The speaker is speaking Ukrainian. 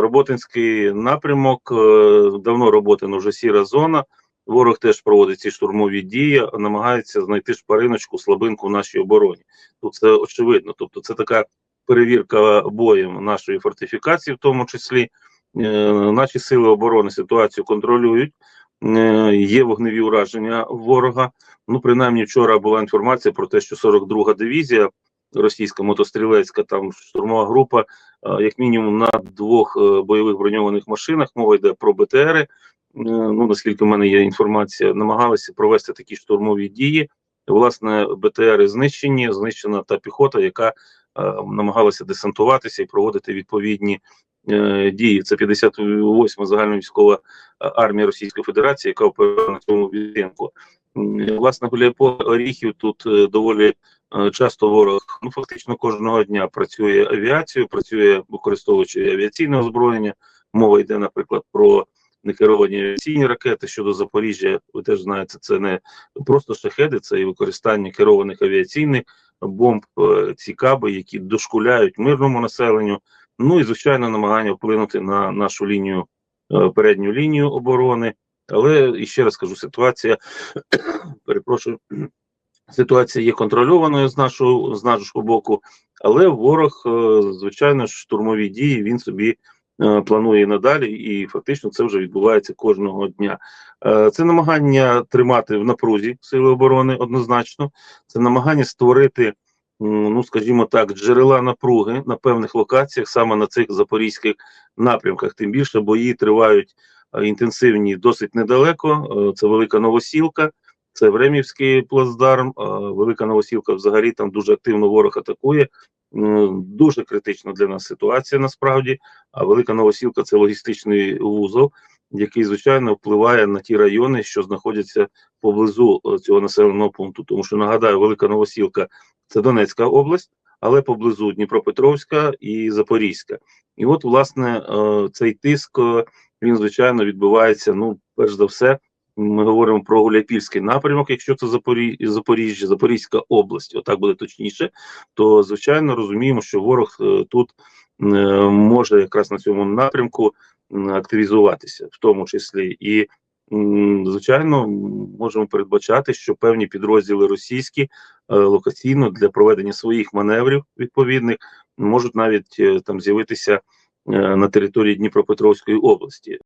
Роботинський напрямок е, давно роботина вже сіра зона. Ворог теж проводить ці штурмові дії, намагається знайти шпариночку, слабинку в нашій обороні. Тут це очевидно. Тобто, це така перевірка боєм нашої фортифікації, в тому числі. Е, Наші сили оборони ситуацію контролюють. Е, Є вогневі ураження ворога. Ну, принаймні, вчора була інформація про те, що 42-га дивізія російська мотострілецька, там штурмова група, е, як мінімум на двох е, бойових броньованих машинах. Мова йде про БТРи. Е, Ну, наскільки в мене є інформація, намагалися провести такі штурмові дії. Власне, БТРи знищені, знищена та піхота, яка намагалася десантуватися і проводити відповідні дії. Це 58-ма загальновійськова армія Російської Федерації, яка оперує на цьому відтинку. Власне, біля оріхів тут е, доволі е, часто ворог, ну фактично кожного дня працює авіацією, працює використовуючи авіаційне озброєння. Мова йде, наприклад, про некеровані авіаційні ракети щодо Запоріжжя. Ви теж знаєте, це не просто шахеди, це і використання керованих авіаційних бомб, е, ці каби, які дошкуляють мирному населенню. Ну і звичайно, намагання вплинути на нашу лінію, передню лінію оборони. Але ще раз кажу, ситуація перепрошую, ситуація є контрольованою з нашого з нашого боку, але ворог, е, звичайно штурмові дії він собі е, планує надалі, і фактично це вже відбувається кожного дня. Е, Це намагання тримати в напрузі сили оборони однозначно. Це намагання створити, ну скажімо так, джерела напруги на певних локаціях, саме на цих запорізьких напрямках. Тим більше бої тривають інтенсивні досить недалеко. Е, Це велика новосілка. Це Времівський плацдарм, е, велика новосілка взагалі там дуже активно ворог атакує. Дуже критична для нас ситуація насправді. А велика новосілка це логістичний вузол, який звичайно впливає на ті райони, що знаходяться поблизу е, цього населеного пункту. Тому що нагадаю, велика новосілка це Донецька область, але поблизу Дніпропетровська і Запорізька. І от, власне, е, цей тиск е, він звичайно відбувається. Ну, перш за все, ми говоримо про Гуляйпільський напрямок, якщо це Запорі... Запоріжжя, Запорізька область, отак буде точніше, то звичайно розуміємо, що ворог е, тут е, може якраз на цьому напрямку активізуватися, в тому числі і. Звичайно, можемо передбачати, що певні підрозділи російські е, локаційно для проведення своїх маневрів відповідних можуть навіть е, там з'явитися на території Дніпропетровської області.